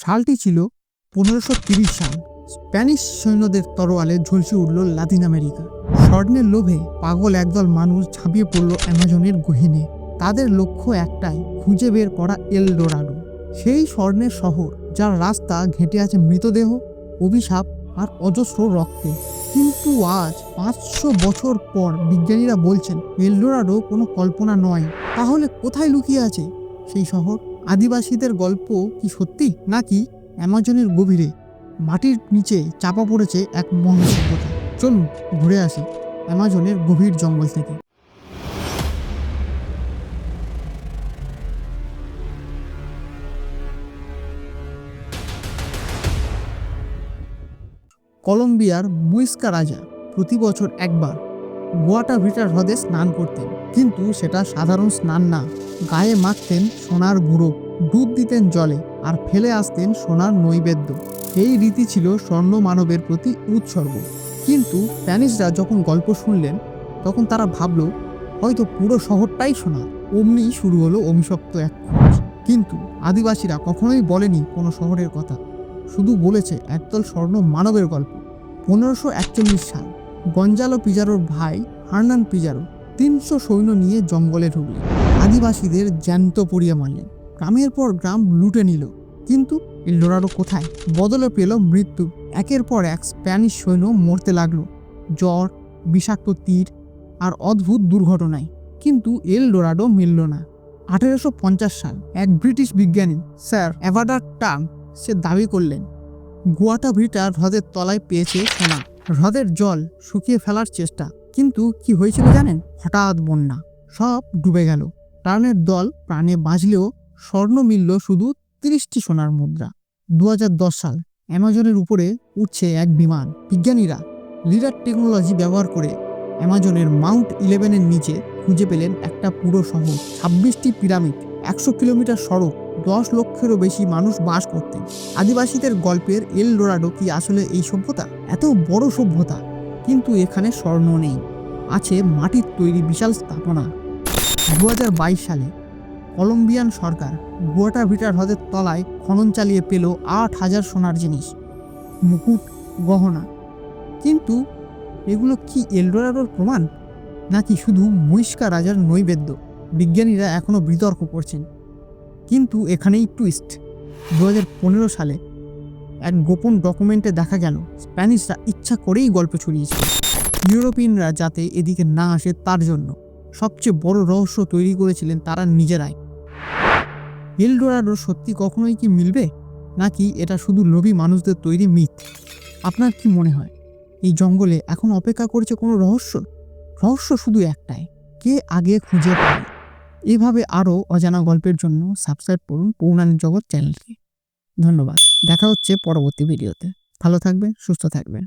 সালটি ছিল পনেরোশো তিরিশ সাল। স্প্যানিশ সৈন্যদের তরোয়ালে ঝলসে উঠল লাতিন আমেরিকা। স্বর্ণের লোভে পাগল একদল মানুষ ঝাঁপিয়ে পড়ল অ্যামাজনের গহিনে। তাদের লক্ষ্য একটাই, খুঁজে বের করা এল ডোরাডো সেই স্বর্ণের শহর, যার রাস্তা ঘেঁটে আছে মৃতদেহ, অভিশাপ আর অজস্র রক্তে। কিন্তু আজ পাঁচশো বছর পর বিজ্ঞানীরা বলছেন, এলডোরাডো কোনো কল্পনা নয়। তাহলে কোথায় লুকিয়ে আছে সেই শহর? আদিবাসীদের গল্প কি সত্যি নাকি অ্যামাজনের গভীরে? মাটির নিচে চাপা পড়েছে এক মহাসভ্যতা চলুন ঘুরে আসি অ্যামাজনের গভীর জঙ্গল থেকে। কলম্বিয়ার মুইস্কা রাজা প্রতি বছর একবার গোয়াটা ভিটার হ্রদে স্নান করতেন। কিন্তু সেটা সাধারণ স্নান না। গায়ে মাখতেন সোনার গুঁড়ো, ডুব দিতেন জলে, আর ফেলে আসতেন সোনার নৈবেদ্য। এই রীতি ছিল স্বর্ণ মানবের প্রতি উৎসর্গ। কিন্তু স্প্যানিশরা যখন গল্প শুনলেন, তখন তারা ভাবল, হয়তো পুরো শহরটাই সোনা অমনি শুরু হলো অভিশপ্ত এক খোঁজ। কিন্তু আদিবাসীরা কখনোই বলেনি কোনো শহরের কথা। শুধু বলেছে একদল স্বর্ণ মানবের গল্প। পনেরোশো একচল্লিশ সাল। গঞ্জালো পিজারোর ভাই হার্নান পিজারো তিনশো সৈন্য নিয়ে জঙ্গলে ঢুকলেন। আদিবাসীদের জ্যান্ত পড়িয়ে মারলেন। গ্রামের পর গ্রাম লুটে নিল। কিন্তু এলডোরাডো কোথায়? বদলে পেল মৃত্যু। একের পর এক স্প্যানিশ সৈন্য মরতে লাগল। জ্বর, বিষাক্ত তীর আর অদ্ভুত দুর্ঘটনায়। কিন্তু এল ডোরাডো মিলল না। আঠেরোশো পঞ্চাশ সাল এক ব্রিটিশ বিজ্ঞানী, স্যার অ্যাভাডার টাং, সে দাবি করলেন, গুয়াটা ভিটা হ্রদের তলায় পেয়েছে সোনা। হ্রদের জল শুকিয়ে ফেলার চেষ্টা। কিন্তু কি হয়েছিল জানেন? হঠাৎ বন্যা। সব ডুবে গেল। টার্নের দল প্রাণে বাঁচলেও স্বর্ণ মিলল শুধু তিরিশটি সোনার মুদ্রা। দু হাজার দশ সাল অ্যামাজনের উপরে উঠছে এক বিমান। বিজ্ঞানীরা লিডার টেকনোলজি ব্যবহার করে অ্যামাজনের মাউন্ট ইলেভেনের নিচে খুঁজে পেলেন একটা পুরো শহর। ছাব্বিশটি পিরামিড, একশো কিলোমিটার সড়ক দশ লক্ষেরও বেশি মানুষ বাস করতেন আদিবাসীদের গল্পের এল ডোরাডো কি আসলে এই সভ্যতা? এত বড় সভ্যতা। কিন্তু এখানে স্বর্ণ নেই। আছে মাটির তৈরি বিশাল স্থাপনা। দু হাজার বাইশ সালে কলম্বিয়ান সরকার গুয়াটা ভিটার হ্রদের তলায় খনন চালিয়ে পেল আট হাজার সোনার জিনিস। মুকুট, গহনা। কিন্তু এগুলো কি এলডোরাডোর প্রমাণ? নাকি শুধু মহিষ্কা রাজার নৈবেদ্য? বিজ্ঞানীরা এখনও বিতর্ক করছেন। কিন্তু এখানেই টুইস্ট দু পনেরো সালে এক গোপন ডকুমেন্টে দেখা গেল, স্প্যানিশরা ইচ্ছা করেই গল্প ছড়িয়েছিল। ইউরোপিয়ানরা যাতে এদিকে না আসে তার জন্য সবচেয়ে বড় রহস্য তৈরি করেছিলেন তারা নিজেরাই। এলডোরাডো সত্যি কখনোই কি মিলবে? নাকি এটা শুধু লোভী মানুষদের তৈরি মিথ? আপনার কি মনে হয়, এই জঙ্গলে এখন অপেক্ষা করছে কোনো রহস্য? রহস্য শুধু একটাই, কে আগে খুঁজে পাবে? এভাবে আরও অজানা গল্পের জন্য সাবস্ক্রাইব করুন পৌরাণিক জগৎ চ্যানেলকে ধন্যবাদ। দেখা হচ্ছে পরবর্তী ভিডিওতে ভালো থাকবেন, সুস্থ থাকবেন।